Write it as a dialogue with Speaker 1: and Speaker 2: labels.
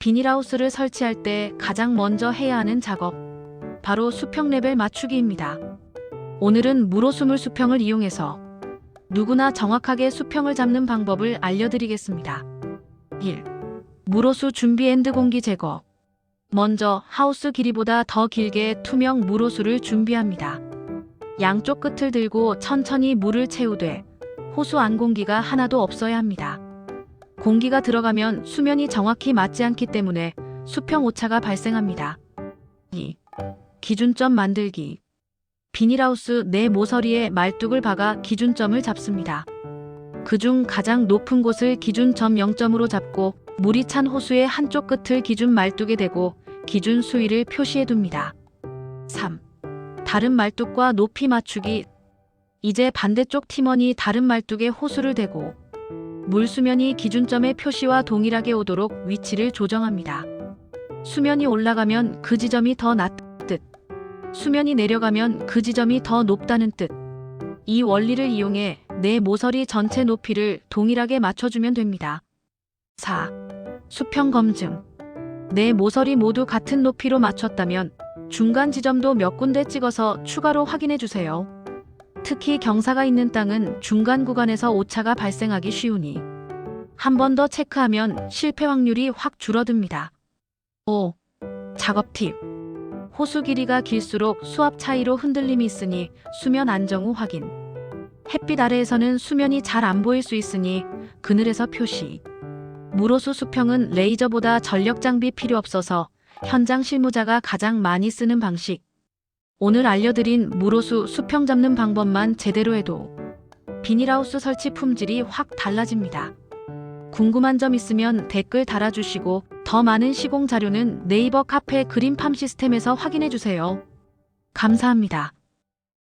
Speaker 1: 비닐하우스를 설치할 때 가장 먼저 해야 하는 작업. 바로 수평 레벨 맞추기입니다. 오늘은 무로수물 수평을 이용해서 누구나 정확하게 수평을 잡는 방법을 알려드리겠습니다. 1. 무로수 준비 앤드 공기 제거. 먼저 하우스 길이보다 더 길게 투명 무로수를 준비합니다. 양쪽 끝을 들고 천천히 물을 채우되 호수 안 공기가 하나도 없어야 합니다. 공기가 들어가면 수면이 정확히 맞지 않기 때문에 수평 오차가 발생합니다. 2. 기준점 만들기. 비닐하우스 내 모서리에 말뚝을 박아 기준점을 잡습니다. 그중 가장 높은 곳을 기준점 0점으로 잡고 물이 찬 호수의 한쪽 끝을 기준 말뚝에 대고 기준 수위를 표시해 둡니다. 3. 다른 말뚝과 높이 맞추기. 이제 반대쪽 팀원이 다른 말뚝에 호수를 대고 물 수면이 기준점의 표시와 동일하게 오도록 위치를 조정합니다. 수면이 올라가면 그 지점이 더 뜻. 수면이 내려가면 그 지점이 더 높다는 뜻. 이 원리를 이용해 내 모서리 전체 높이를 동일하게 맞춰주면 됩니다. 4. 수평 검증. 내 모서리 모두 같은 높이로 맞췄다면 중간 지점도 몇 군데 찍어서 추가로 확인해 주세요. 특히 경사가 있는 땅은 중간 구간에서 오차가 발생하기 쉬우니 한 번 더 체크하면 실패 확률이 확 줄어듭니다. 5. 작업 팁. 호수 길이가 길수록 수압 차이로 흔들림이 있으니 수면 안정 후 확인. 햇빛 아래에서는 수면이 잘 안 보일 수 있으니 그늘에서 표시. 무로수 수평은 레이저보다 전력 장비 필요 없어서 현장 실무자가 가장 많이 쓰는 방식. 오늘 알려드린 무로수 수평 잡는 방법만 제대로 해도 비닐하우스 설치 품질이 확 달라집니다. 궁금한 점 있으면 댓글 달아주시고 더 많은 시공 자료는 네이버 카페 그린팜 시스템에서 확인해 주세요. 감사합니다.